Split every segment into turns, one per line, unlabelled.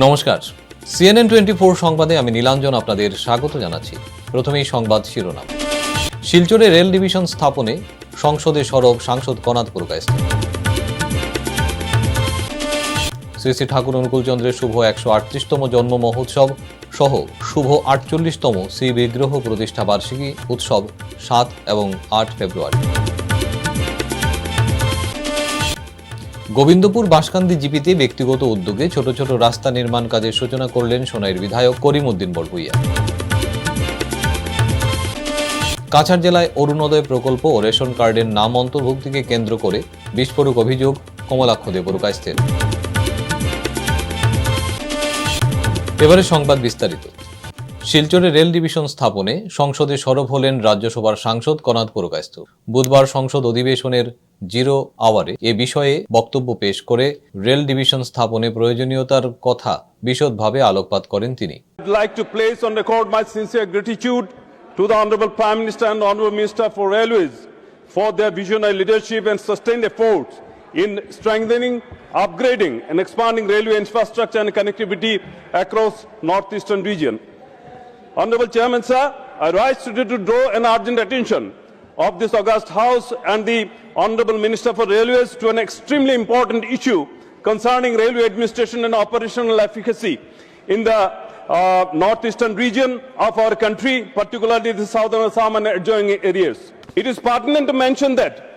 নমস্কার। CNN twenty four সংবাদে আমি নীলাঞ্জন আপনাদের স্বাগত জানাচ্ছি। প্রথমেই সংবাদ শিরোনাম। শিলচরে রেল ডিভিশন স্থাপনে সংসদে সরব সাংসদ কনাদ পুরকাইস্ত শ্রী শ্রী ঠাকুর অনুকূলচন্দ্রের শুভ একশো আটত্রিশতম জন্ম মহোৎসব সহ শুভ আটচল্লিশতম শ্রী বিগ্রহ প্রতিষ্ঠা বার্ষিকী উৎসব সাত এবং আট ফেব্রুয়ারি। গোবিন্দপুর বাসকান্দি জিপিতে ব্যক্তিগত উদ্যোগে ছোট ছোট রাস্তা নির্মাণ কাজের সূচনা করলেন সোনাইয়ের বিধায়ক করিম উদ্দিন বড়ভুইয়া কাছাড় জেলায় অরুণোদয় প্রকল্প ও রেশন কার্ডের নাম অন্তর্ভুক্তিকে কেন্দ্র করে বিস্ফোরক অভিযোগ কমলাক্ষ দেবরুকাস্তের এবারে সংবাদ বিস্তারিত। শিলচরে রেল ডিভিশন স্থাপনে সংসদে সরব হলেন রাজ্যসভার সাংসদ কনাদ পুরকাস্ত বুধবার সংসদ অধিবেশনের জিরো আওয়ারে এ বিষয়ে বক্তব্য পেশ করে রেল ডিভিশন স্থাপনে প্রয়োজনীয়তার কথা বিশদভাবে আলোকপাত করেন তিনি
to the Honorable Prime Minister and Honorable Minister for Railways for their visionary leadership and sustained efforts in strengthening, upgrading and expanding railway infrastructure and connectivity across northeastern region. Honorable Chairman, sir, I rise today to draw an urgent attention of this august House and the Honorable Minister for Railways to an extremely important issue concerning railway administration and operational efficacy in the uh, northeastern region of our country, particularly the southern Assam and adjoining areas. It is pertinent to mention that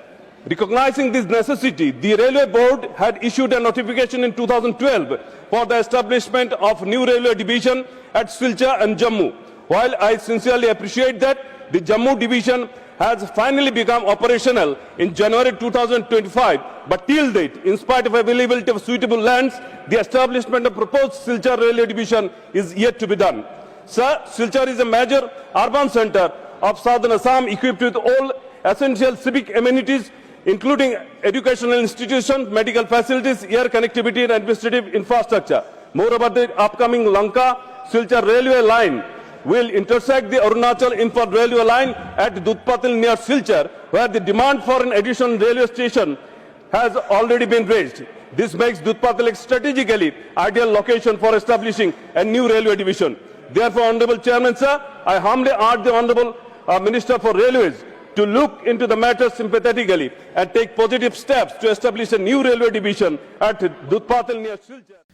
Recognizing this necessity, the Railway Board had issued a notification in 2012 for the establishment of new railway division at Silchar and Jammu. While I sincerely appreciate that the Jammu division has finally become operational in January 2025, but till date, in spite of availability of suitable lands, the establishment of proposed Silchar railway division is yet to be done. Sir, Silchar is a major urban center of southern Assam equipped with all essential civic amenities including educational institutions, medical facilities, air connectivity and administrative infrastructure. Moreover, the upcoming Lanka Silchar railway line will intersect the Arunachal Imphal railway line at Dudpatil near Silchar, where the demand for an additional railway station has already been raised. This makes Dudpatil a strategically ideal location for establishing a new railway division. Therefore, Honorable Chairman, sir, I humbly urge the Honorable uh, Minister for Railways to look into the matter sympathetically and take positive steps to establish a new railway division at Dudpatil near Silchar.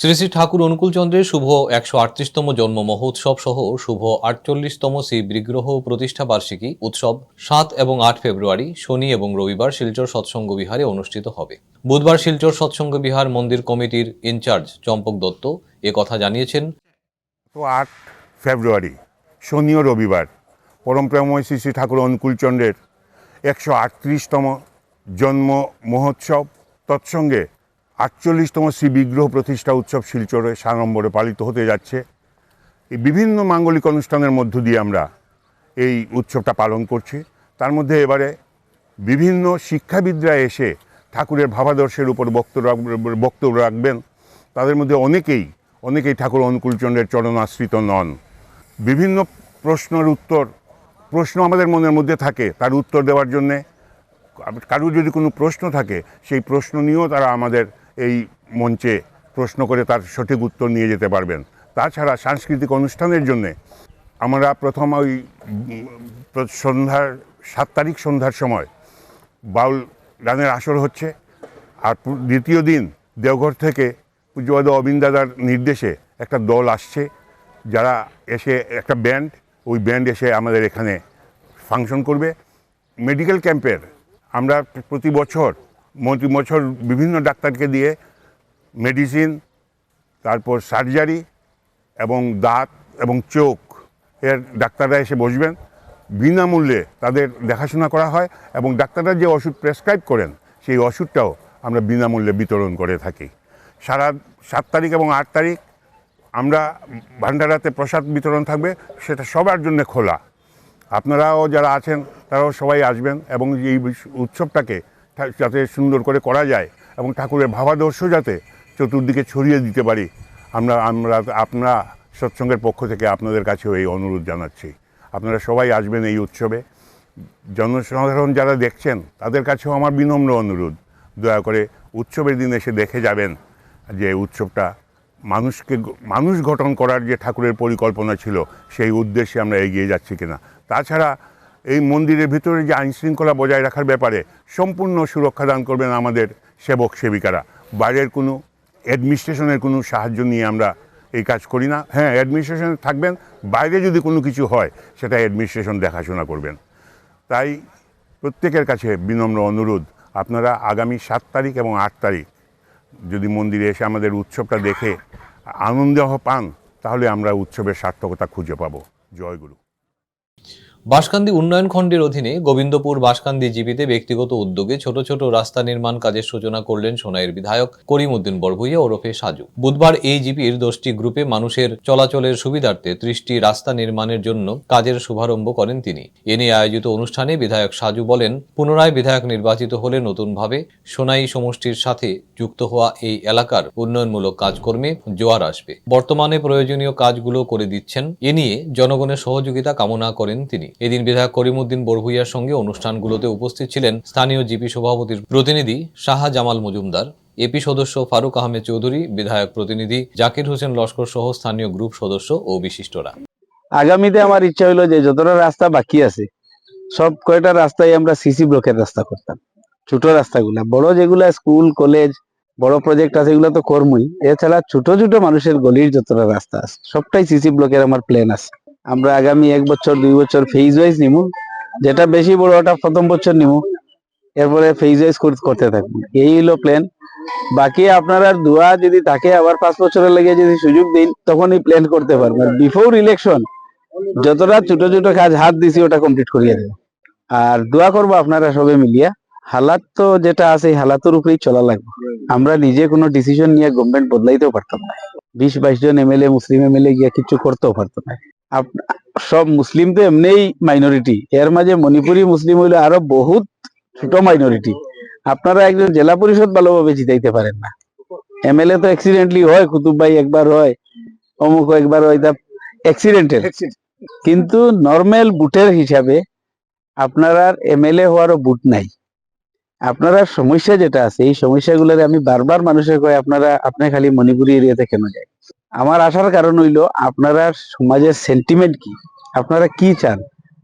Shri Shri Thakur অনুকূলচন্দ্রের শুভ একশো আটত্রিশতম জন্ম মহোৎসব সহ শুভ আটচল্লিশতম শ্রী বিগ্রহ প্রতিষ্ঠা বার্ষিকী উৎসব সাত এবং আট ফেব্রুয়ারি, শনি এবং রবিবার শিলচর সৎসঙ্গ বিহারে অনুষ্ঠিত হবে। বুধবার শিলচর সৎসঙ্গ বিহার মন্দির কমিটির ইনচার্জ চম্পক দত্ত এ কথা জানিয়েছেন।
তো আট ফেব্রুয়ারি, শনি ও রবিবার পরমপ্রেময় শ্রী শ্রী ঠাকুর অনুকূলচন্দ্রের একশো আটত্রিশতম জন্ম মহোৎসব। তৎসঙ্গে আটচল্লিশতম শ্রী বিগ্রহ প্রতিষ্ঠা উৎসব শিলচরে সাড়ম্বরে পালিত হতে যাচ্ছে। এই বিভিন্ন মাঙ্গলিক অনুষ্ঠানের মধ্য দিয়ে আমরা এই উৎসবটা পালন করছি। তার মধ্যে এবারে বিভিন্ন শিক্ষাবিদরা এসে ঠাকুরের ভাবাদর্শের উপর বক্তব্য রাখ- বক্তব্য রাখবেন। তাদের মধ্যে অনেকেই অনেকেই ঠাকুর অনুকূলচন্দ্রের চরণাশ্রিত নন। বিভিন্ন প্রশ্নের উত্তর প্রশ্ন আমাদের মনের মধ্যে থাকে তার উত্তর দেওয়ার জন্যে। কারুর যদি কোনো প্রশ্ন থাকে, সেই প্রশ্ন নিয়েও তারা আমাদের এই মঞ্চে প্রশ্ন করে তার সঠিক উত্তর নিয়ে যেতে পারবেন। তাছাড়া সাংস্কৃতিক অনুষ্ঠানের জন্যে আমরা প্রথম ওই সন্ধ্যার সাত তারিখ সন্ধ্যার সময় বাউল গানের আসর হচ্ছে। আর দ্বিতীয় দিন দেওঘর থেকে পূজ্যবাদ অবিন দাদার নির্দেশে একটা দল আসছে। যারা এসে একটা ব্যান্ড, ওই ব্যান্ড এসে আমাদের এখানে ফাংশন করবে। মেডিকেল ক্যাম্পের আমরা প্রতি বছর প্রতি বছর বিভিন্ন ডাক্তারকে দিয়ে মেডিসিন তারপর সার্জারি এবং দাঁত এবং চোখ এর ডাক্তাররা এসে বসবেন। বিনামূল্যে তাদের দেখাশোনা করা হয় এবং ডাক্তাররা যে ওষুধ প্রেসক্রাইব করেন, সেই ওষুধটাও আমরা বিনামূল্যে বিতরণ করে থাকি। সারা সাত তারিখ এবং আট তারিখ আমরা ভান্ডারাতে প্রসাদ বিতরণ থাকবে, সেটা সবার জন্য খোলা। আপনারাও যারা আছেন, তারাও সবাই আসবেন এবং এই উৎসবটাকে যাতে সুন্দর করে করা যায় এবং ঠাকুরের ভাবাদর্শ যাতে চতুর্দিকে ছড়িয়ে দিতে পারি, আমরা আমরা আপনারা সৎসঙ্গের পক্ষ থেকে আপনাদের কাছেও এই অনুরোধ জানাচ্ছি। আপনারা সবাই আসবেন এই উৎসবে। জনসাধারণ যারা দেখছেন, তাদের কাছেও আমার বিনম্র অনুরোধ। দয়া করে উৎসবের দিন এসে দেখে যাবেন যে উৎসবটা মানুষকে মানুষ গঠন করার যে ঠাকুরের পরিকল্পনা ছিল, সেই উদ্দেশ্যে আমরা এগিয়ে যাচ্ছি কিনা। তাছাড়া এই মন্দিরের ভিতরে যে আইন শৃঙ্খলা বজায় রাখার ব্যাপারে সম্পূর্ণ সুরক্ষা দান করবেন আমাদের সেবক সেবিকারা। বাইরের কোনো অ্যাডমিনিস্ট্রেশনের কোনো সাহায্য নিয়ে আমরা এই কাজ করি না। হ্যাঁ অ্যাডমিনিস্ট্রেশন থাকবেন, বাইরে যদি কোনো কিছু হয়, সেটা অ্যাডমিনিস্ট্রেশন দেখাশোনা করবেন। তাই প্রত্যেকের কাছে বিনম্র অনুরোধ, আপনারা আগামী সাত তারিখ এবং আট তারিখ যদি মন্দিরে এসে আমাদের উৎসবটা দেখে আনন্দ পান, তাহলে আমরা উৎসবের সার্থকতা খুঁজে পাবো। জয়গুরু
বাঁশকান্দি উন্নয়ন খণ্ডের অধীনে গোবিন্দপুর বাসকান্দি জিপিতে ব্যক্তিগত উদ্যোগে ছোট ছোট রাস্তা নির্মাণ কাজের সূচনা করলেন সোনাইয়ের বিধায়ক করিম উদ্দিন বরভুইয়া ওরফে সাজু। বুধবার এই জিপির দশটি গ্রুপে মানুষের চলাচলের সুবিধার্থে ত্রিশটি রাস্তা নির্মাণের জন্য কাজের শুভারম্ভ করেন তিনি। এ নিয়ে আয়োজিত অনুষ্ঠানে বিধায়ক সাজু বলেন, পুনরায় বিধায়ক নির্বাচিত হলে নতুনভাবে সোনাই সমষ্টির সাথে যুক্ত হওয়া এই এলাকার উন্নয়নমূলক কাজকর্মে জোয়ার আসবে। বর্তমানে প্রয়োজনীয় কাজগুলো করে দিচ্ছেন। এ নিয়ে জনগণের সহযোগিতা কামনা করেন তিনি। এদিন বিধায়ক করিমউদ্দিন বরভুইয়ার সঙ্গে অনুষ্ঠানগুলোতে উপস্থিত ছিলেন স্থানীয় জিপি সভাপতির প্রতিনিধি শাহ জামাল মজুমদার, এপি সদস্য ফারুক আহমেদ চৌধুরী, বিধায়ক প্রতিনিধি জাকির হোসেন লস্কর সহ স্থানীয় গ্রুপ সদস্য ও বিশিষ্টরা।
আগামীতে আমার ইচ্ছা হইল যে যতটা রাস্তা বাকি আছে, সব কয়টা রাস্তায় আমরা সিসি ব্লকের রাস্তা করতাম। ছোট রাস্তাগুলা, বড় যেগুলা স্কুল, কলেজ, বড় প্রজেক্ট আছে, এগুলো তো কর্মই। এছাড়া ছোট ছোট মানুষের গলির যতটা রাস্তা আছে, সবটাই সিসি ব্লকের আমার প্ল্যান আছে। আমরা আগামী এক বছর, দুই বছর ফেজ ওয়াইজ নিমু। যেটা বেশি বড় ওটা প্রথম বছর নিমু। এরপরে ফেজ ওয়াইজ করতে থাকব। এই হলো প্ল্যান বাকি আপনারা দোয়া যদি থাকে, আবার পাঁচ বছরের লেগে যদি সুযোগ দিন, তখনই প্ল্যান করতে পারবেন বিফোর ইলেকশন যতটা ছোট ছোট কাজ হাত দিছি, ওটা কমপ্লিট করিয়ে দেবো। আর দোয়া করব আপনারা সবে মিলিয়া। হালাত তো যেটা আছে, হালাতের উপরেই চলা লাগবে। আমরা নিজে কোনো ডিসিশন নিয়ে গভর্নমেন্ট বদলাইতেও পারতাম না। বিশ বাইশ জন এমএলএ মুসলিম এমএলএ গিয়া কিছু করতেও পারতো না। সব মুসলিম তো এমনিই মাইনরিটি এর মাঝে মণিপুরি মুসলিম হইলে আরও বহুত ছোট মাইনরিটি আপনারা একজন জেলা পরিষদ ভালোভাবে জিতাইতে পারেন না। এমএলএ তো অ্যাক্সিডেন্টলি হয়, কুতুব ভাই একবার হয় অমুক একবার হয় তা অ্যাক্সিডেন্টের কিন্তু নর্মাল বুটের হিসাবে আপনার এমএলএ হওয়ারও বুট নাই। আপনারা সমস্যা যেটা আছে, এই সমস্যাগুলোর আমি বারবার মানুষের কয় আপনারা, আপনি খালি মণিপুরি এরিয়াতে কেন যায় আমার আসার কারণ হইল, আপনারা সমাজের সেন্টিমেন্ট কি? আপনারা কি চান?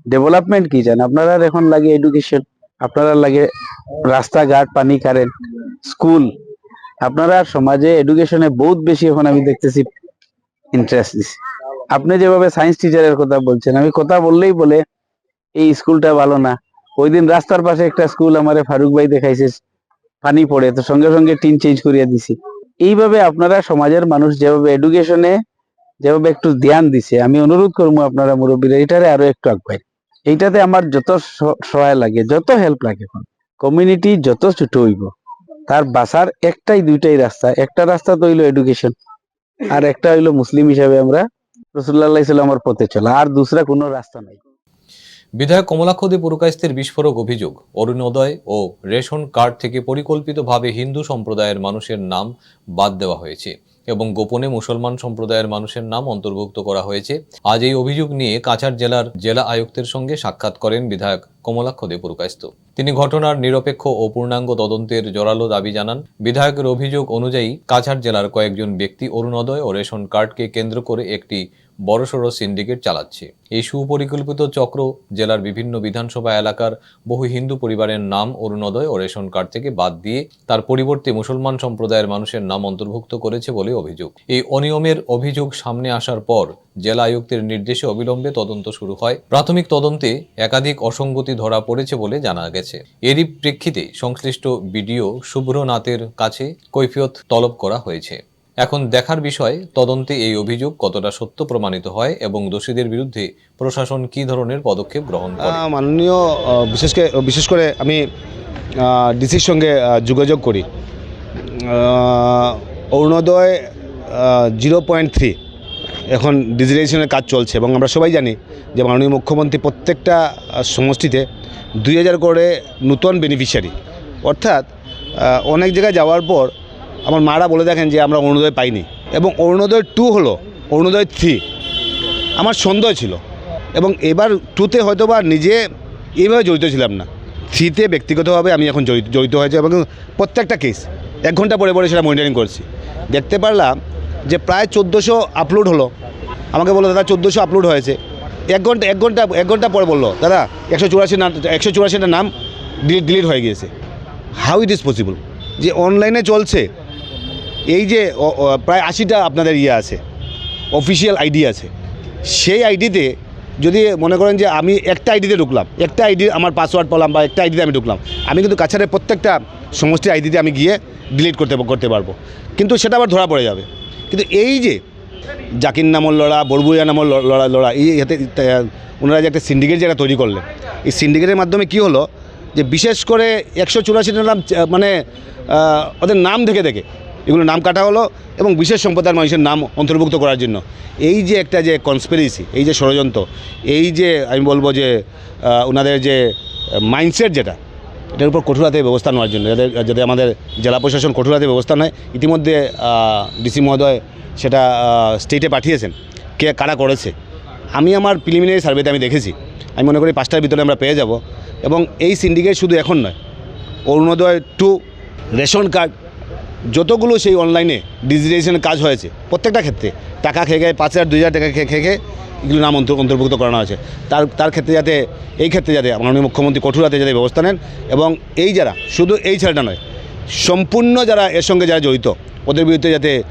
ডেভেলপমেন্ট কি চান? আপনারা এখন লাগে এডুকেশন আপনারা লাগে রাস্তাঘাট, পানি কারেন্ট স্কুল আপনারা সমাজে এডুকেশনে বহুত বেশি এখন আমি দেখতেছি ইন্টারেস্ট দিচ্ছে আপনি যেভাবে সায়েন্স টিচারের কথা বলছেন, আমি কথা বললেই বলে, এই স্কুলটা ভালো না। ওই দিন রাস্তার পাশে একটা স্কুল আমারে ফারুক ভাই দেখাইছে পানি পড়ে, তো সঙ্গে সঙ্গে টিন চেঞ্জ করিয়া দিছি। এইভাবে আপনারা সমাজের মানুষ যেভাবে এডুকেশনে যেভাবে একটু ধ্যান দিছে, আমি অনুরোধ করব আপনারা মুরব্বীরা, এটারে আরও একটু আগুয়াই এইটাতে আমার যত সহায় লাগে, যত হেল্প লাগে কমিউনিটি যত ছোট হইব, তার বাসার একটাই, দুইটাই রাস্তা। একটা রাস্তা তো হইল এডুকেশন আর একটা হইল মুসলিম হিসাবে আমরা রসুল্লাহ সাল্লামের পথে চলা, আর দুসরা কোনো রাস্তা নাই।
বিধায়ক কমলাক্ষ দে পুরকাইস্তের বিস্ফোরক অভিযোগ, অরুণোদয় ও রেশন কার্ড থেকে পরিকল্পিতভাবে হিন্দু সম্প্রদায়ের মানুষের নাম বাদ দেওয়া হয়েছে এবং গোপনে মুসলমান সম্প্রদায়ের মানুষের নাম অন্তর্ভুক্ত করা হয়েছে। আজ এই অভিযোগ নিয়ে কাছাড় জেলার জেলা আয়ুক্তের সঙ্গে সাক্ষাৎ করেন বিধায়ক কমলাক্ষ দে পুরকাইস্ত তিনি ঘটনার নিরপেক্ষ ও পূর্ণাঙ্গ তদন্তের জোরালো দাবি জানান। বিধায়কের অভিযোগ অনুযায়ী কাছাড় জেলার কয়েকজন ব্যক্তি অরুণোদয় ও রেশন কার্ডকে কেন্দ্র করে একটি বড়সড় সিন্ডিকেট চালাচ্ছে। এই সুপরিকল্পিত চক্র জেলার বিভিন্ন বিধানসভা এলাকার বহু হিন্দু পরিবারের নাম অরুণোদয় ও রেশন কার্ড থেকে বাদ দিয়ে তার পরিবর্তে মুসলমান সম্প্রদায়ের মানুষের নাম অন্তর্ভুক্ত করেছে বলে অভিযোগ। এই অনিয়মের অভিযোগ সামনে আসার পর জেলা আয়ুক্তের নির্দেশে অবিলম্বে তদন্ত শুরু হয়। প্রাথমিক তদন্তে একাধিক অসঙ্গতি ধরা পড়েছে বলে জানা গেছে। এরই প্রেক্ষিতে সংশ্লিষ্ট বিডিও শুভ্রনাথের কাছে কৈফিয়ত তলব করা হয়েছে। এখন দেখার বিষয়, তদন্তে এই অভিযোগ কতটা সত্য প্রমাণিত হয় এবং দোষীদের বিরুদ্ধে প্রশাসন কী ধরনের পদক্ষেপ গ্রহণ করে?
মাননীয় বিশেষ করে বিশেষ করে আমি ডিসির সঙ্গে যোগাযোগ করি। Arunoday zero point three. এখন ডিজিটাইজেশনের কাজ চলছে এবং আমরা সবাই জানি যে মাননীয় মুখ্যমন্ত্রী প্রত্যেকটা সমষ্টিতে দুই হাজার করে নূতন বেনিফিশিয়ারি অর্থাৎ অনেক জায়গায় যাওয়ার পর আমার মারা বলে দেখেন যে আমরা অরুণোদয় পাইনি। এবং অরুণোদয় টু হলো, অরুণোদয় থ্রি আমার সন্দেহ ছিল। এবং এবার টুতে হয়তো বা নিজে এইভাবে জড়িত ছিলাম না। থ্রিতে ব্যক্তিগতভাবে আমি এখন জড়িত জড়িত হয়েছে এবং প্রত্যেকটা কেস এক ঘণ্টা পরে পরে সেটা মনিটরিং করছি। দেখতে পারলাম যে প্রায় চোদ্দোশো আপলোড হলো। আমাকে বলল, দাদা, চোদ্দোশো আপলোড হয়েছে। এক ঘণ্টা এক ঘণ্টা এক ঘণ্টা পরে বলল, দাদা, একশো চুরাশি নাম একশো চুরাশিটা নাম ডিলিট ডিলিট হয়ে গিয়েছে। হাউ ইট ইজ পসিবল যে অনলাইনে চলছে এই যে প্রায় আশিটা আপনাদের ইয়ে আছে অফিসিয়াল আইডি আছে। সেই আইডিতে যদি মনে করেন যে আমি একটা আইডিতে ঢুকলাম, একটা আইডি আমার পাসওয়ার্ড পেলাম বা একটা আইডিতে আমি ঢুকলাম, আমি কিন্তু কাছাড়ের প্রত্যেকটা সমষ্টি আইডিতে আমি গিয়ে ডিলিট করতে করতে পারব। কিন্তু সেটা আবার ধরা পড়ে যাবে। কিন্তু এই যে জাকির নামল লড়া বড়বুইয়া নামল লড়া লড়া, এই হাতে ওনারা যে একটা সিন্ডিকেট যেটা তৈরি করলেন, এই সিন্ডিকেটের মাধ্যমে কি হলো যে বিশেষ করে একশো চুরাশিটা নাম মানে ওদের নাম দেখে দেখে এগুলো নাম কাটা হলো এবং বিশেষ সম্প্রদায়ের মানুষের নাম অন্তর্ভুক্ত করার জন্য। এই যে একটা যে কনস্পিরেসি এই যে ষড়যন্ত্র, এই যে আমি বলব যে ওনাদের যে মাইন্ডসেট যেটা, এটার উপর কঠোরতে ব্যবস্থা নেওয়ার জন্য। যাদের যাতে আমাদের জেলা প্রশাসন কঠোরতে ব্যবস্থা নেয়, ইতিমধ্যে ডিসি মহোদয় সেটা স্টেটে পাঠিয়েছেন, কে কারা করেছে। আমি আমার প্রিলিমিনারি সার্ভেতে আমি দেখেছি। আমি মনে করি পাঁচটার ভিতরে আমরা পেয়ে যাব। এবং এই সিন্ডিকেট শুধু এখন নয়, অরুণোদয় টু রেশন কার্ড যতগুলো সেই অনলাইনে ডিজিটাইজেশনের কাজ হয়েছে, প্রত্যেকটা ক্ষেত্রে। টাকা খেয়ে খেয়ে পাঁচ হাজার, দুই হাজার টাকা খেয়ে খেয়ে খেয়ে এগুলো নাম অন্তর- অন্তর্ভুক্ত করানো হয়েছে। তার তার ক্ষেত্রে যাতে, এই ক্ষেত্রে যাতে মাননীয় মুখ্যমন্ত্রী কঠোর হাতে যাতে ব্যবস্থা নেন এবং এই যারা, শুধু এই ছেলেটা নয়, সম্পূর্ণ যারা এর সঙ্গে যারা জড়িত, ওদের বিরুদ্ধে যাতে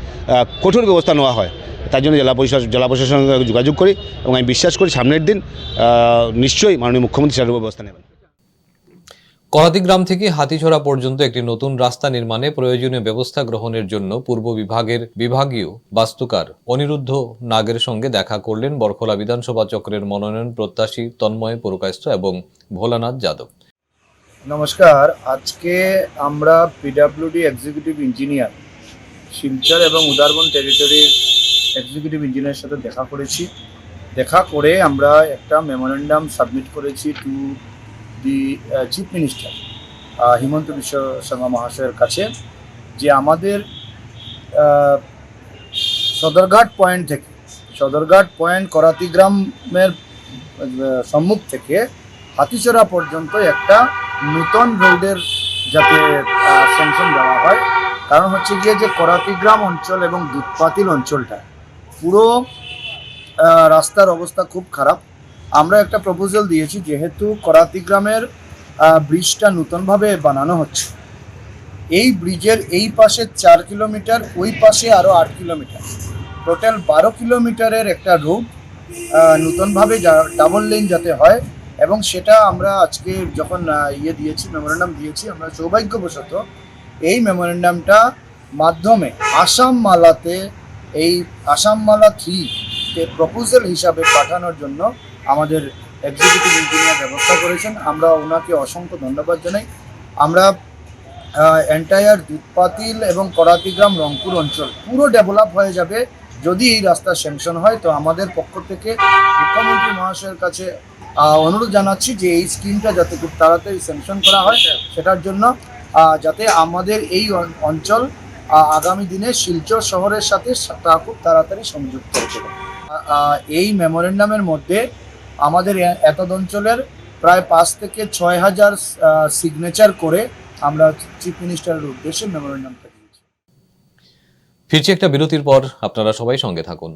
কঠোর ব্যবস্থা নেওয়া হয়, তার জন্য জেলা প্রশাসন জেলা প্রশাসনের সঙ্গে যোগাযোগ করি এবং আমি বিশ্বাস করি সামনের দিন নিশ্চয়ই মাননীয় মুখ্যমন্ত্রী সেটার ব্যবস্থা নেবেন।
করাতি গ্রাম থেকে হাতিছড়া পর্যন্ত একটি নতুন রাস্তা নির্মাণে প্রয়োজনীয় ব্যবস্থা গ্রহণের জন্য পূর্ব বিভাগের বিভাগীয় বাস্তুকার অনিরুদ্ধ নাগের সঙ্গে দেখা করলেন বরখলা বিধানসভা চক্রের মনোনয়ন প্রত্যাশী তন্ময় পুরকায়স্থ এবং ভোলানাথ যাদব।
নমস্কার, আজকে আমরা পিডাব্লিউডি এক্সিকিউটিভ ইঞ্জিনিয়ার শিলচর এবং উদারবন টেরিটরির এক্সিকিউটিভ ইঞ্জিনিয়ারের সাথে দেখা করেছি। দেখা করে আমরা একটা মেমোরেন্ডাম সাবমিট করেছি to the chief minister Himanta Biswa Sarma মহাশয়ের কাছে যে আমাদের সদরঘাট পয়েন্ট থেকে, সদরঘাট পয়েন্ট করাতি গ্রামের সম্মুখ থেকে হাতিচড়া পর্যন্ত একটা নূতন রোডের যাতে স্যাংশন দেওয়া হয়। কারণ হচ্ছে গিয়ে যে করাতিগ্রাম অঞ্চল এবং দুধপাতিল অঞ্চলটা, পুরো রাস্তার অবস্থা খুব খারাপ। আমরা একটা প্রপোজাল দিয়েছি, যেহেতু করাতি গ্রামের ব্রিজটা নতুনভাবে বানানো হচ্ছে। এই ব্রিজের এই পাশে চার কিলোমিটার ওই পাশে আরও আট কিলোমিটার টোটাল বারো কিলোমিটারের একটা রুট নূতনভাবে ডাবল লেন যাতে হয়, এবং সেটা আমরা আজকে যখন ইয়ে দিয়েছি মেমোরেন্ডাম দিয়েছি, আমরা সৌভাগ্যবশত এই মেমোরেন্ডামটা মাধ্যমে আসাম মালাতে এই, আসাম মালা থ্রি প্রপোজাল হিসাবে পাঠানোর জন্য আমাদের এক্সিকিউটিভ ইঞ্জিনিয়ার ব্যবস্থা করেছেন। আমরা ওনাকে অসংখ্য ধন্যবাদ জানাই। আমরা এন্টায়ার দুধপাতিল এবং করাতিগ্রাম রংপুর অঞ্চল পুরো ডেভেলপ হয়ে যাবে যদি এই রাস্তা স্যাংশন হয়। তো আমাদের পক্ষ থেকে মুখ্যমন্ত্রী মহাশয়ের কাছে অনুরোধ জানাচ্ছি যে এই স্কিমটা যাতে খুব তাড়াতাড়ি স্যাংশন করা হয় সেটার জন্য যাতে আমাদের এই অঞ্চল আগামী দিনে শিলচর শহরের সাথে খুব তাড়াতাড়ি সংযুক্ত আহ, এই মেমোরেন্ডামের মধ্যে আমাদের এতদ অঞ্চলের প্রায় পাঁচ থেকে ছয় হাজার সিগনেচার করে আমরা চিফ মিনিস্টারের উদ্দেশ্যে মেমোরেন্ডামটা দিয়েছি।
ফিরছি একটা বিরতির পর আপনারা সবাই সঙ্গে থাকুন।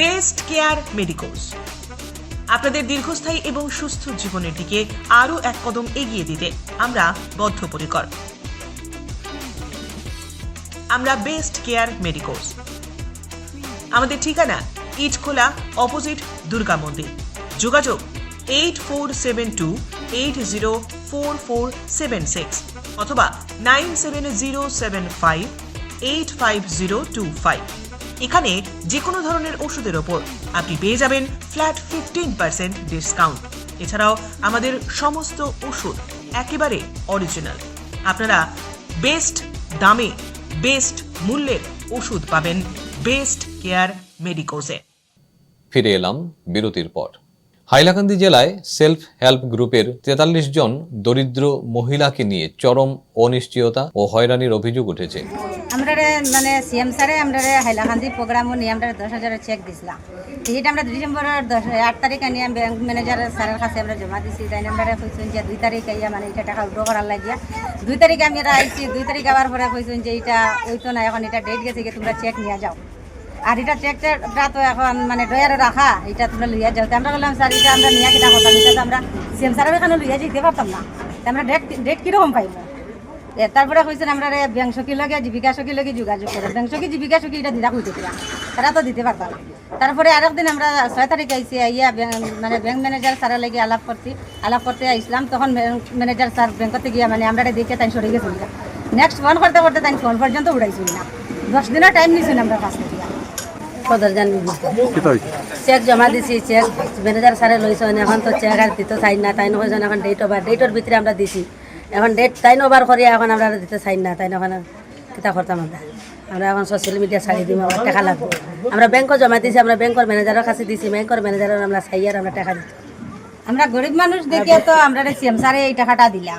বেস্ট কেয়ার মেডিকোস আপনাদের দীর্ঘস্থায়ী এবং সুস্থ জীবনের দিকে আরও এক কদম এগিয়ে দিতে আমরা বদ্ধপরিকর। আমরা বেস্ট কেয়ার মেডিকোস আমাদের ঠিকানা ইটখোলা অপোজিট দুর্গা মন্দির। যোগাযোগ eight four seven two eight zero four four seven six অথবা nine seven zero seven five eight five zero two five এখানে যে কোনো ধরনের ওষুধের ওপর আপনি পেয়ে যাবেন ফ্ল্যাট ফিফটিন পার্সেন্ট ডিসকাউন্ট এছাড়াও আমাদের সমস্ত ওষুধ একেবারে অরিজিনাল আপনারা বেস্ট দামে বেস্ট মূল্যের ওষুধ পাবেন বেস্ট কেয়ার মেডিকোজে
ফিরে এলাম বিরতির পর। হাইলাকান্দি জেলায় সেলফ হেল্প গ্রুপের তেতাল্লিশ জন দরিদ্র মহিলাকে নিয়ে চরম অনিশ্চয়তা ও হয়রানির অভিযোগ উঠেছে।
আমরা মানে সিএম স্যারে আমরা হাইলাকান্দি প্রোগ্রামও নিয়ে আমরা দশ হাজারের চেক দিছিলাম। এইটা আমরা ডিসেম্বরের দশ আট তারিখে নিয়ে ব্যাংক ম্যানেজার স্যারের কাছে আমরা জমা দিছি, তাই আমরা কইছেন যে দুই তারিখ আইয়া মানে এটা টাকা উড্রো করার লাগিয়া। দুই তারিখে আমি আইছি, দুই তারিখ আবার পরে কইছেন যে এটা ওই তো না, এখন এটা ডেট গেছে তোমরা চেক নিয়ে যাও। আর এটা চেকটা তো এখন মানে ড্রয়ারে রাখা, এটা তোমরা লইয়া যাও। আমরা বললাম, স্যার, এটা আমরা নিয়ে কিনা করতাম, এটা তো আমরা সিএম স্যারের এখানে লইয়া যেতে পারতাম না। আমরা ডেট ডেট কীরকম পাইব? তারপরে কইছেন আমরা রে ব্যাংক সখী লগে, জীবিকা সখী লগে যোগাযোগ করে। ব্যাংক সখী, জীবিকা সখী, এটা দিদা কইতে দিলাম তারা তো দিতে পারতাম। তারপরে আরেকদিন আমরা ছয় তারিখে আইসি আইয়া মানে ব্যাংক ম্যানেজার স্যারের লাগে আলাপ করছি। আলাপ করতে আইসলাম তখন ম্যানেজার স্যার ব্যাংকতে গিয়া মানে আমরা দেখে তাই সরে গেছিল নেক্সট ফোন করতে করতে তাই ফোন পর্যন্ত উড়াইছিল না। দশ দিনের টাইম নিছিল আমরা কাছ
সদর জান চেক জমা দিছি চেক ম্যানেজার স্যারে লইছেন এখন তো চেক আর দিতে চাই না তাই নয় এখন ডেট ওভার ডেটের ভিতরে আমরা দিছি। এখন ডেট তাই ওভার করি এখন আমরা দিতে চাই না তাই এখন কিতা করতাম আমরা আমরা এখন সোশ্যাল মিডিয়া ছাড়ি দিম আমার টাকা লাগবে। আমরা ব্যাংকও জমা দিছি আমরা ব্যাংকের ম্যানেজারের কাছে দিছি ব্যাংকের ম্যানেজারের আমরা চাই আর আমরা টাকা দিচ্ছি
আমরা গরিব মানুষ দেখে তো আমরা সিএম স্যারে এই টাকাটা দিলা।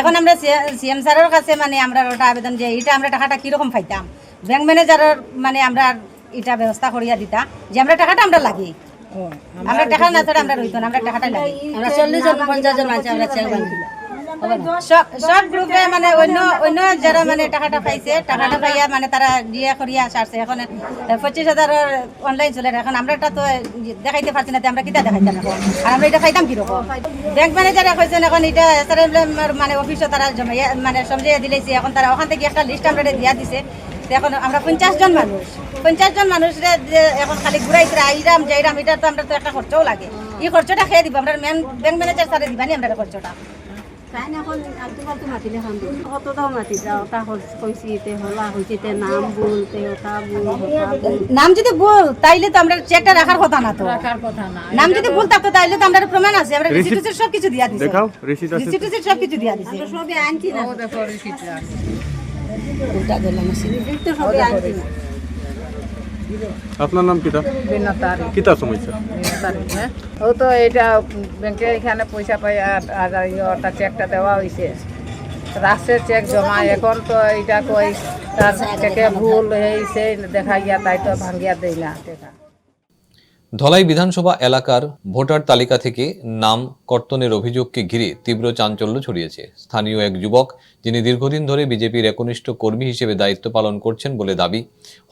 এখন আমরা সিএম স্যারের কাছে মানে আমরা ওটা আবেদন যে এটা আমরা টাকাটা কীরকম পাইতাম? ব্যাংক ম্যানেজারের মানে আমরা এটা ব্যবস্থা করিয়া দিতা যে আমরা টাকাটা আমরা লাগি। আমরা টাকা না আমরা রইতো না আমরা টাকাটা লাগি।
আমরা চল্লিশ জন পঞ্চাশ জন মানুষ আমরা চেক
সব গ্রুপে মানে অন্য অন্য যারা মানে টাকাটা পাইছে টাকাটা পাইয়া মানে তারা দিয়ে করিয়া সারছে এখন পঁচিশ হাজারের অনলাইন চলে এখন আমরা এটা তো দেখাইতে পারছি না তো আমরা কিতা দেখাইতাম এখন। আর আমরা এটা খাইতাম কীরকম? ব্যাংক ম্যানেজারে কইছেন এখন এটা এসআরএম মানে অফিসে তারা জমাইয়া মানে সমঝাইয়া দিলেছে এখন তারা ওখান থেকে একটা লিস্ট আমরা দিয়া দিছে। এখন আমরা পঞ্চাশ জন মানুষ। পঞ্চাশ জন মানুষরে যে এখন খালি ঘুরাইছে আইরাম যাইরাম এটা তো আমরা তো একটা খরচাও লাগে। এই খরচটা খেয়ে দিব আমরা ব্যাংক ম্যানেজার স্যারে দিবানি আমরা খরচটা।
নাম
যদি ভুল তাইলে তো আমরা চেকটা রাখার কথা না তো। নাম যদি ভুল থাকতো তাইলে তো আমরা প্রমাণ আছে। আমরা রিসিট সব কিছু দিয়া দিছি। দেখাও রিসিট সব কিছু দিয়া দিছি।
ওটা দিলাম
আপনার নাম কিটা? কিতা সমস্যা
ও তো এটা ব্যাংকে এখানে পয়সা পাই আর আর ওটা চেকটা দেওয়া হয়েছে রাখছে চেক জমা এখন তো এটা কই তার চেকে ভুল হয়েছে দেখা গিয়া তাই তো ভাঙ্গিয়া দেই না টাকা
ধলাই বিধানসভা এলাকার ভোটার তালিকা থেকে নাম কর্তনের অভিযোগকে ঘিরে তীব্র চাঞ্চল্য ছড়িয়েছে। স্থানীয় এক যুবক, যিনি দীর্ঘদিন ধরে বিজেপির একনিষ্ঠ কর্মী হিসেবে দায়িত্ব পালন করছেন বলে দাবি,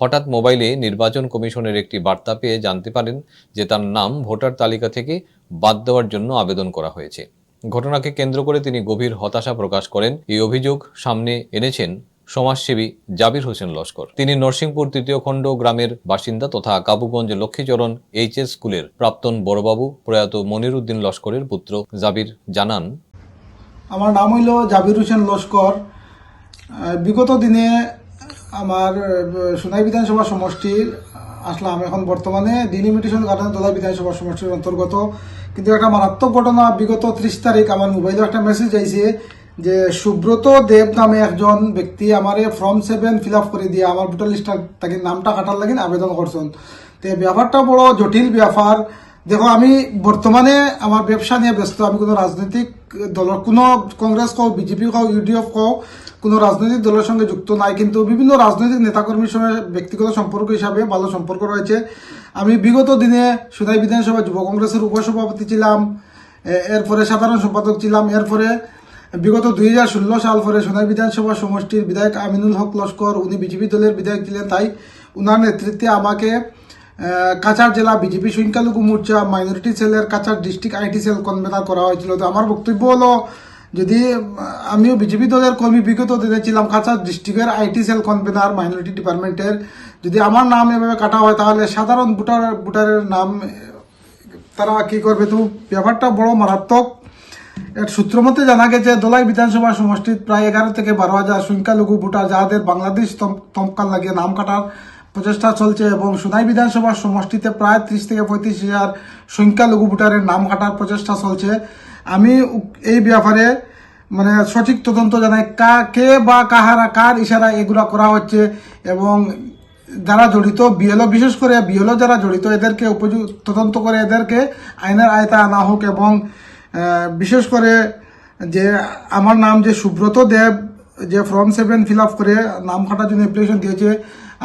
হঠাৎ মোবাইলে নির্বাচন কমিশনের একটি বার্তা পেয়ে জানতে পারেন যে তার নাম ভোটার তালিকা থেকে বাদ দেওয়ার জন্য আবেদন করা হয়েছে। ঘটনাকে কেন্দ্র করে তিনি গভীর হতাশা প্রকাশ করেন। এই অভিযোগ সামনে এনেছেন সমাজসেবী জাবির হোসেন লস্কর। তিনি নরসিংপুর তৃতীয় খণ্ড গ্রামের বাসিন্দা তথা কাবুগঞ্জ লক্ষ্মীচরণ এইচ এস স্কুলের প্রাক্তন বড়বাবু প্রয়াত মনির উদ্দিন লস্করের পুত্র জাবির জানান,
আমার নাম হইল জাবির হোসেন লস্কর। বিগত দিনে আমার সোনাই বিধানসভা সমষ্টির আসলাম। এখন বর্তমানে ডিলিমিটেশন গার্ডেন দোলা বিধানসভা সমষ্টির অন্তর্গত। কিন্তু একটা মারাত্মক ঘটনা, বিগত ত্রিশ তারিখ আমার মোবাইলে একটা মেসেজ আইছে যে সুব্রত দেব নামে একজন ব্যক্তি আমার ফর্ম সেভেন ফিল আপ করে দিয়ে আমার ভোটার লিস্টটা তাকে নামটা কাটার লাগিন আবেদন করছেন। তো ব্যাপারটা বড় জটিল ব্যাপার। দেখো, আমি বর্তমানে আমার ব্যবসা নিয়ে ব্যস্ত, আমি কোনো রাজনৈতিক দলের, কোনো কংগ্রেস কও, বিজেপি কও, ইউডিএফ কও, কোনো রাজনৈতিক দলের সঙ্গে যুক্ত নাই, কিন্তু বিভিন্ন রাজনৈতিক নেতাকর্মীর সঙ্গে ব্যক্তিগত সম্পর্ক হিসাবে ভালো সম্পর্ক রয়েছে। আমি বিগত দিনে সুদাই বিধানসভা যুব কংগ্রেসের উপসভাপতি ছিলাম এরপরে সাধারণ সম্পাদক ছিলাম, এরপরে বিগত দুই হাজার ষোলো সাল পরে সোনার বিধানসভা সমষ্টির বিধায়ক আমিনুল হক লস্কর উনি বিজেপি দলের বিধায়ক ছিলেন। তাই উনার নেতৃত্বে আমাকে কাছাড় জেলা বিজেপি সংখ্যালঘু মোর্চা মাইনরিটি সেলের Cachar district IT cell convener করা হয়েছিল। তো আমার বক্তব্য হলো, যদি আমিও বিজেপি দলের কর্মী বিগত দিনে ছিলাম, কাছাড় ডিস্ট্রিক্টের আইটি সেল কনভেনার মাইনরিটি ডিপার্টমেন্টের, যদি আমার নাম এভাবে কাটা হয় তাহলে সাধারণ ভোটার, ভোটারের নাম, তারা কি করবে? তো ব্যাপারটা বড় মারাত্মক। এর সূত্র মতে জানা গেছে দোলাই বিধানসভা সমষ্টির প্রায় এগারো থেকে বারো হাজার সংখ্যালঘু ভোটার যাদের বাংলাদেশ তম- তমকাল লাগিয়ে নাম কাটার প্রচেষ্টা চলছে এবং সোনাই বিধানসভা সমষ্টিতে প্রায় ত্রিশ থেকে পঁয়ত্রিশ হাজার সংখ্যালঘু ভোটারের নাম কাটার প্রচেষ্টা চলছে। আমি এই ব্যাপারে মানে সঠিক তদন্ত জানাই, কা, কে বা কাহারা, কার ইশারা এগুলা করা হচ্ছে এবং যারা জড়িত, বিএলও, বিশেষ করে বিএলও যারা জড়িত, এদেরকে উপযুক্ত তদন্ত করে এদেরকে আইনের আয়তা আনা হোক এবং বিশেষ করে যে আমার নাম যে সুব্রত দেব, যে ফর্ম সেভেন ফিল আপ করে নাম কাটার জন্য অ্যাপ্লিকেশন দিয়েছে,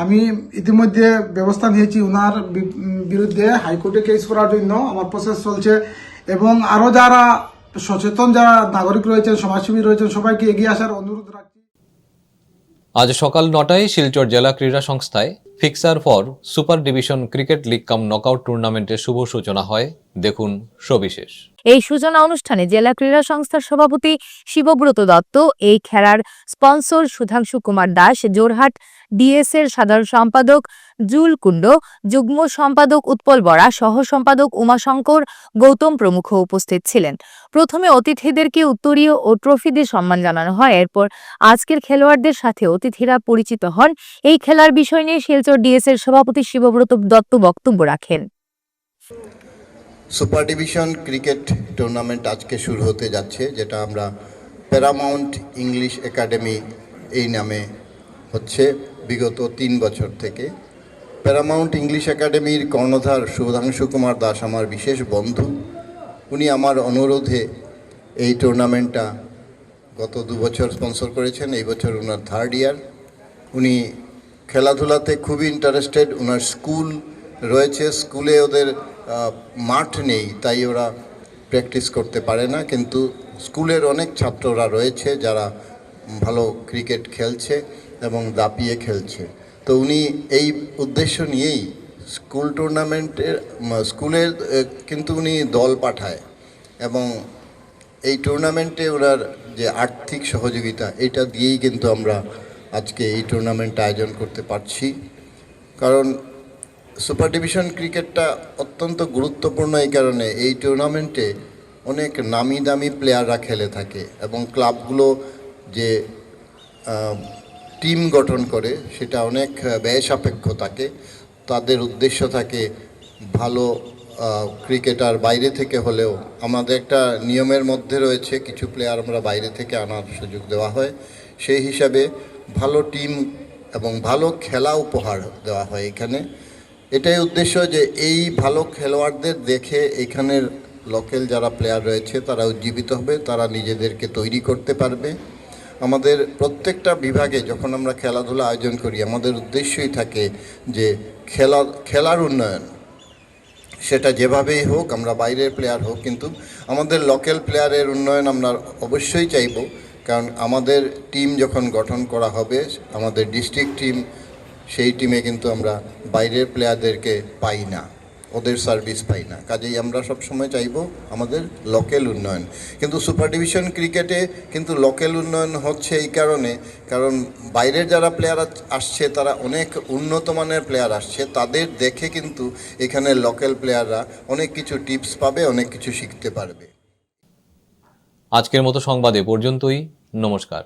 আমি ইতিমধ্যে ব্যবস্থা নিয়েছি ওনার বিরুদ্ধে হাইকোর্টে কেস করার জন্য, আমার প্রসেস চলছে। এবং আরও যারা সচেতন যারা নাগরিক রয়েছেন, সমাজসেবী রয়েছেন, সবাইকে এগিয়ে আসার অনুরোধ রাখছি।
আজ সকাল নটায় শিলচর জেলা ক্রীড়া সংস্থায় fixture for super division cricket league cum knockout টুর্নামেন্টের শুভ সূচনা হয়। দেখুন সবিশেষ
এই সূচনা অনুষ্ঠানে জেলা ক্রীড়া সংস্থার সভাপতি শিবব্রত দত্ত, এই খেলার স্পন্সর সুধাংশু কুমার দাস, জোরহাট ডিএস এর সাধারণ সম্পাদক জুল কুণ্ড, যুগ্ম সম্পাদক উৎপল বরা, সহ সম্পাদক উমাশঙ্কর গৌতম প্রমুখ উপস্থিত ছিলেন। প্রথমে অতিথিদেরকে উত্তরীয় ও ট্রফি দিয়ে সম্মান জানানো হয়। এরপর আজকের খেলোয়াড়দের সাথে অতিথিরা পরিচিত হন। এই খেলার বিষয় নিয়ে শিলচর ডিএস এর সভাপতি শিবব্রত দত্ত বক্তব্য রাখেন।
সুপার ডিভিশন ক্রিকেট টুর্নামেন্ট আজকে শুরু হতে যাচ্ছে, যেটা আমরা প্যারামাউন্ট ইংলিশ একাডেমি এই নামে হচ্ছে বিগত তিন বছর থেকে। প্যারামাউন্ট ইংলিশ একাডেমির কর্ণধার সুধাংশু কুমার দাস আমার বিশেষ বন্ধু। উনি আমার অনুরোধে এই টুর্নামেন্টটা গত দু বছর স্পন্সর করেছেন, এই বছর ওনার থার্ড ইয়ার উনি খেলাধুলাতে খুবই ইন্টারেস্টেড ওনার স্কুল রয়েছে স্কুলে ওদের মাঠ নেই, তাই ওরা প্র্যাকটিস করতে পারে না। কিন্তু স্কুলের অনেক ছাত্ররা রয়েছে যারা ভালো ক্রিকেট খেলছে এবং দাপিয়ে খেলছে। তো উনি এই উদ্দেশ্য নিয়েই স্কুল টুর্নামেন্টের স্কুলের কিন্তু উনি দল পাঠায় এবং এই টুর্নামেন্টে ওনার যে আর্থিক সহযোগিতা, এটা দিয়েই কিন্তু আমরা আজকে এই টুর্নামেন্ট আয়োজন করতে পারছি। কারণ সুপার ডিভিশন ক্রিকেটটা অত্যন্ত গুরুত্বপূর্ণ এই কারণে এই টুর্নামেন্টে অনেক নামি দামি প্লেয়াররা খেলে থাকে এবং ক্লাবগুলো যে টিম গঠন করে সেটা অনেক ব্যয় সাপেক্ষ থাকে। তাদের উদ্দেশ্য থাকে ভালো ক্রিকেটার বাইরে থেকে হলেও। আমাদের একটা নিয়মের মধ্যে রয়েছে, কিছু প্লেয়ার আমরা বাইরে থেকে আনার সুযোগ দেওয়া হয়। সেই হিসাবে ভালো টিম এবং ভালো খেলা উপহার দেওয়া হয় এখানে। এটাই উদ্দেশ্য যে এই ভালো খেলোয়াড়দের দেখে এখানের লোকাল যারা প্লেয়ার রয়েছে তারা উজ্জীবিত হবে, তারা নিজেদেরকে তৈরি করতে পারবে। আমাদের প্রত্যেকটা বিভাগে যখন আমরা খেলাধুলা আয়োজন করি, আমাদের উদ্দেশ্যই থাকে যে খেলা, খেলার উন্নয়ন। সেটা যেভাবেই হোক, আমরা বাইরের প্লেয়ার হোক, কিন্তু আমাদের লোকাল প্লেয়ারের উন্নয়ন আমরা অবশ্যই চাইব। কারণ আমাদের টিম যখন গঠন করা হবে, আমাদের ডিস্ট্রিক্ট টিম সেই টিমে কিন্তু আমরা বাইরের প্লেয়ারদেরকে পাই না, ওদের সার্ভিস পাই না। কাজেই আমরা সব সময় চাইব আমাদের লোকাল উন্নয়ন। কিন্তু সুপার ডিভিশন ক্রিকেটে কিন্তু লোকাল উন্নয়ন হচ্ছে এই কারণে, কারণ বাইরের যারা প্লেয়ার আসছে, তারা অনেক উন্নত মানের প্লেয়ার আসছে, তাদের দেখে কিন্তু এখানে লোকাল প্লেয়াররা অনেক কিছু টিপস পাবে, অনেক কিছু শিখতে পারবে।
আজকের মতো সংবাদে পর্যন্তই, নমস্কার।